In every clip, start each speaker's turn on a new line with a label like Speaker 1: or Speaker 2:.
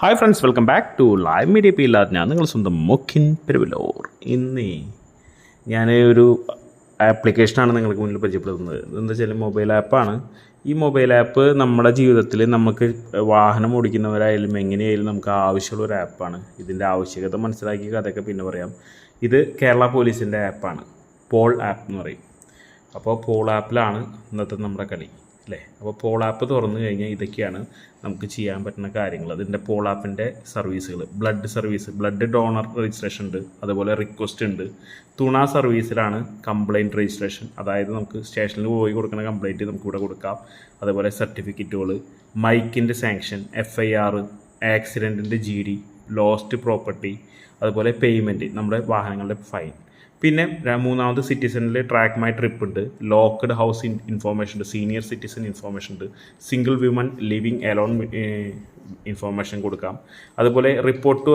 Speaker 1: Hi friends welcome back to live media P ഇല്ലാതെ ഞാൻ നിങ്ങൾ സ്വന്തം മൊക്കിൻ പെരുവിലോർ. ഇന്നേ ഞാൻ ഒരു ആപ്ലിക്കേഷനാണ് നിങ്ങൾക്ക് മുന്നിൽ പരിചയപ്പെടുത്തുന്നത്. എന്താ വെച്ചാൽ മൊബൈൽ ആപ്പാണ് ഈ മൊബൈൽ ആപ്പ് നമ്മുടെ ജീവിതത്തിൽ നമുക്ക് വാഹനം ഓടിക്കുന്നവരായാലും എങ്ങനെയായാലും നമുക്ക് ആവശ്യമുള്ള ഒരു ആപ്പാണ് ഇതിന്റെ ആവശ്യകത മനസ്സിലാക്കി കഥയൊക്കെ പിന്നെ പറയാം. ഇത് കേരള പോലീസിന്റെ ആപ്പാണ് പോൾ ആപ്പ് എന്ന് പറയും. അപ്പോൾ പോൾ ആപ്പിലാണ് ഇന്നത്തെ നമ്മുടെ കളി. അല്ലേ? അപ്പോൾ പോൾ ആപ്പ് തുറന്നു കഴിഞ്ഞാൽ ഇതൊക്കെയാണ് നമുക്ക് ചെയ്യാൻ പറ്റുന്ന കാര്യങ്ങൾ. അതിന്റെ പോൾ ആപ്പിന്റെ സർവീസുകൾ blood service blood donor registration ഉണ്ട്. അതുപോലെ റിക്വസ്റ്റ് ഉണ്ട്. തുണ സർവീസിലാണ് കംപ്ലയിന്റ് രജിസ്ട്രേഷൻ അതായത് നമുക്ക് സ്റ്റേഷനിൽ പോയി കൊടുക്കുന്ന കംപ്ലയിന്റ് നമുക്ക് ഇവിടെ കൊടുക്കാം. അതുപോലെ സർട്ടിഫിക്കറ്റുകൾ മൈക്കിന്റെ സാങ്ഷൻ എഫ് ഐ ആർ ആക്സിഡന്റിന്റെ ജി ഡി ലോസ്റ്റ് പ്രോപ്പർട്ടി അതുപോലെ പേയ്മെന്റ് നമ്മുടെ വാഹനങ്ങളുടെ ഫൈൻ പിന്നെ മൂന്നാമത് സിറ്റിസണിൽ ട്രാക്ക് മൈ ട്രിപ്പ് ഉണ്ട് ലോക്ക്ഡ് ഹൗസ് ഇൻഫോർമേഷൻ ഉണ്ട്. സീനിയർ സിറ്റിസൺ ഇൻഫോർമേഷൻ ഉണ്ട്. Single women living alone information കൊടുക്കാം. അതുപോലെ റിപ്പോർട്ട്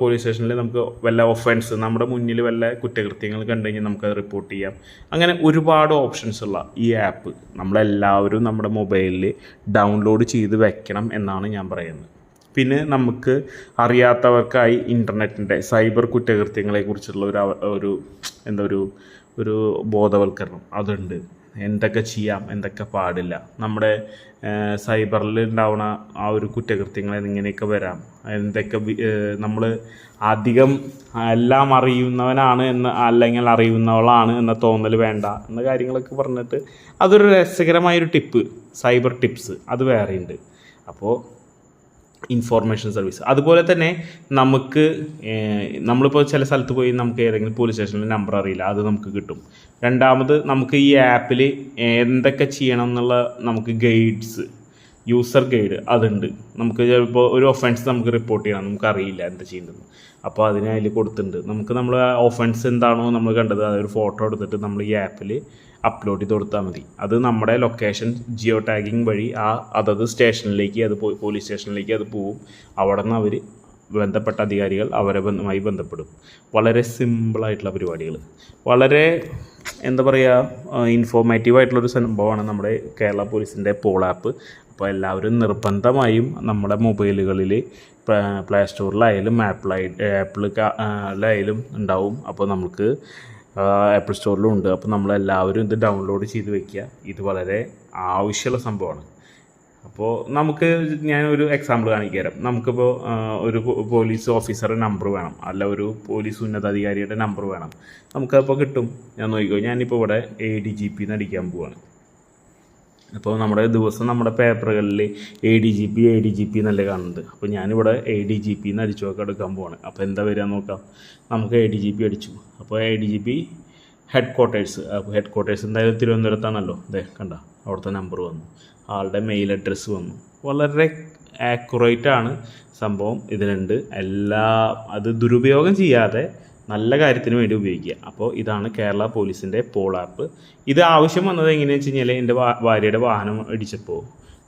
Speaker 1: പോലീസ് സ്റ്റേഷനിൽ നമുക്ക് വല്ല ഒഫൻസ് നമ്മുടെ മുന്നിൽ വല്ല കുറ്റകൃത്യങ്ങൾ കണ്ടു കഴിഞ്ഞാൽ നമുക്കത് റിപ്പോർട്ട് ചെയ്യാം. അങ്ങനെ ഒരുപാട് ഓപ്ഷൻസ് ഉള്ള ഈ ആപ്പ് നമ്മളെല്ലാവരും നമ്മുടെ മൊബൈലിൽ ഡൗൺലോഡ് ചെയ്ത് വെക്കണം എന്നാണ് ഞാൻ പറയുന്നത്. പിന്നെ നമുക്ക് അറിയാത്തവർക്കായി ഇന്റർനെറ്റിന്റെ സൈബർ കുറ്റകൃത്യങ്ങളെക്കുറിച്ചുള്ള ഒരു ഒരു എന്താ ഒരു ഒരു ബോധവൽക്കരണം അതുണ്ട്. എന്തൊക്കെ ചെയ്യാം എന്തൊക്കെ പാടില്ല. നമ്മുടെ സൈബറിൽ ഉണ്ടാവുന്ന ആ ഒരു കുറ്റകൃത്യങ്ങൾ ഇങ്ങനെയൊക്കെ വരാം. എന്തൊക്കെ നമ്മൾ അധികം എല്ലാം അറിയുന്നവനാണ് എന്ന് അല്ലെങ്കിൽ അറിയുന്നവളാണ് എന്ന തോന്നൽ വേണ്ട എന്ന കാര്യങ്ങളൊക്കെ പറഞ്ഞിട്ട് അതൊരു രസകരമായൊരു ടിപ്പ് സൈബർ ടിപ്സ്. അത് വേറെയുണ്ട്. അപ്പോൾ ഇൻഫോർമേഷൻ സർവീസ് അതുപോലെ തന്നെ നമുക്ക് നമ്മളിപ്പോൾ ചില സ്ഥലത്ത് പോയി നമുക്ക് ഏതെങ്കിലും പോലീസ് സ്റ്റേഷനിൽ നമ്പർ അറിയില്ല അത് നമുക്ക് കിട്ടും. രണ്ടാമത് നമുക്ക് ഈ ആപ്പിൽ എന്തൊക്കെ ചെയ്യണം എന്നുള്ള നമുക്ക് ഗൈഡ്സ് യൂസർ ഗൈഡ് അതുണ്ട്. നമുക്ക് ചിലപ്പോൾ ഒരു ഒഫൻസ് നമുക്ക് റിപ്പോർട്ട് ചെയ്യണം നമുക്ക് അറിയില്ല എന്താ ചെയ്യേണ്ടത് അപ്പോൾ അതിന് അതിൽ കൊടുത്തിട്ടുണ്ട്. നമുക്ക് നമ്മൾ ഒഫൻസ് എന്താണോ നമ്മൾ കണ്ടത് അതൊരു ഫോട്ടോ എടുത്തിട്ട് നമ്മൾ ഈ ആപ്പിൽ അപ്ലോഡ് ചെയ്ത് കൊടുത്താൽ മതി. അത് നമ്മുടെ ലൊക്കേഷൻ ജിയോ ടാഗിങ് വഴി ആ അതത് സ്റ്റേഷനിലേക്ക് അത് പോലീസ് സ്റ്റേഷനിലേക്ക് അത് പോവും. അവിടെ നിന്ന് അവർ ബന്ധപ്പെട്ട അധികാരികൾ അവരെ ബന്ധമായി ബന്ധപ്പെടും. വളരെ സിമ്പിളായിട്ടുള്ള പരിപാടികൾ വളരെ എന്താ പറയുക ഇൻഫോർമേറ്റീവ് ആയിട്ടുള്ളൊരു സംഭവമാണ് നമ്മുടെ കേരള പോലീസിന്റെ പോൾ ആപ്പ് അപ്പോൾ എല്ലാവരും നിർബന്ധമായും നമ്മുടെ മൊബൈലുകളിൽ പ്ലേ സ്റ്റോറിലായാലും ആപ്പിളായി ആപ്പിളിലായാലും ഉണ്ടാവും. അപ്പോൾ നമുക്ക് ആപ്പിൾ സ്റ്റോറിലും ഉണ്ട്. അപ്പോൾ നമ്മളെല്ലാവരും ഇത് ഡൗൺലോഡ് ചെയ്ത് വെക്കുക. ഇത് വളരെ ആവശ്യമുള്ള സംഭവമാണ്. അപ്പോൾ നമുക്ക് ഞാൻ ഒരു എക്സാമ്പിൾ തരാം. നമുക്കിപ്പോൾ ഒരു പോലീസ് ഓഫീസറുടെ നമ്പർ വേണം. അല്ല ഒരു പോലീസ് ഉന്നതാധികാരിയുടെ നമ്പർ വേണം. നമുക്കപ്പോൾ കിട്ടും. ഞാൻ നോക്കിക്കോ. ഞാനിപ്പോൾ ഇവിടെ എ ഡി ജി പി എന്ന് അടിക്കാൻ പോവാണ്. അപ്പോൾ നമ്മുടെ ദിവസം നമ്മുടെ പേപ്പറുകളിൽ A D G P A D G P എന്നല്ലേ കാണുന്നത്. അപ്പോൾ ഞാനിവിടെ എ ഡി ജി പി എന്ന് അടിച്ചു നോക്കാൻ എടുക്കാൻ പോവാണ്. അപ്പോൾ എന്താ വരിക നോക്കാം. നമുക്ക് എ ഡി ജി പി അടിച്ചു. അപ്പോൾ A D G P headquarters അപ്പോൾ ഹെഡ് ക്വാർട്ടേഴ്സ് എന്തായാലും തിരുവനന്തപുരത്താണല്ലോ. അതെ കണ്ട അവിടുത്തെ നമ്പർ വന്നു. ആളുടെ മെയിൽ അഡ്രസ്സ് വന്നു. വളരെ ആക്യുറേറ്റ് ആണ് സംഭവം. ഇതിലുണ്ട്. എല്ലാ അത് ദുരുപയോഗം ചെയ്യാതെ നല്ല കാര്യത്തിന് വേണ്ടി ഉപയോഗിക്കുക. അപ്പോൾ ഇതാണ് കേരള പോലീസിന്റെ പോൾ ആപ്പ്. ഇത് ആവശ്യം വന്നത് എങ്ങനെയാണെന്ന് വെച്ച് കഴിഞ്ഞാൽ എന്റെ ഭാര്യയുടെ വാഹനം ഇടിച്ചപ്പോൾ.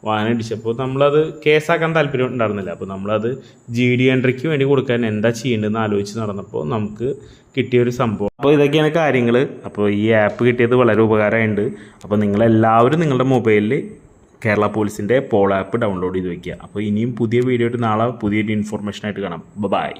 Speaker 1: വാഹനം ഇടിച്ചപ്പോൾ നമ്മളത് കേസാക്കാൻ താല്പര്യം ഉണ്ടായിരുന്നില്ല. അപ്പോൾ നമ്മളത് ജി ഡി എൻട്രിക്ക് വേണ്ടി കൊടുക്കാൻ എന്താ ചെയ്യേണ്ടതെന്ന് ആലോചിച്ച് നടന്നപ്പോൾ നമുക്ക് കിട്ടിയൊരു സംഭവം. അപ്പോൾ ഇതൊക്കെയാണ് കാര്യങ്ങൾ അപ്പോൾ ഈ ആപ്പ് കിട്ടിയത് വളരെ ഉപകാരമുണ്ട് അപ്പോൾ നിങ്ങളെല്ലാവരും നിങ്ങളുടെ മൊബൈലിൽ കേരള പോലീസിന്റെ പോൾ ആപ്പ് ഡൗൺലോഡ് ചെയ്ത് വയ്ക്കുക അപ്പോൾ ഇനിയും പുതിയ വീഡിയോ ആയിട്ട് നാളെ പുതിയൊരു ഇൻഫോർമേഷനായിട്ട് കാണാം. ബൈ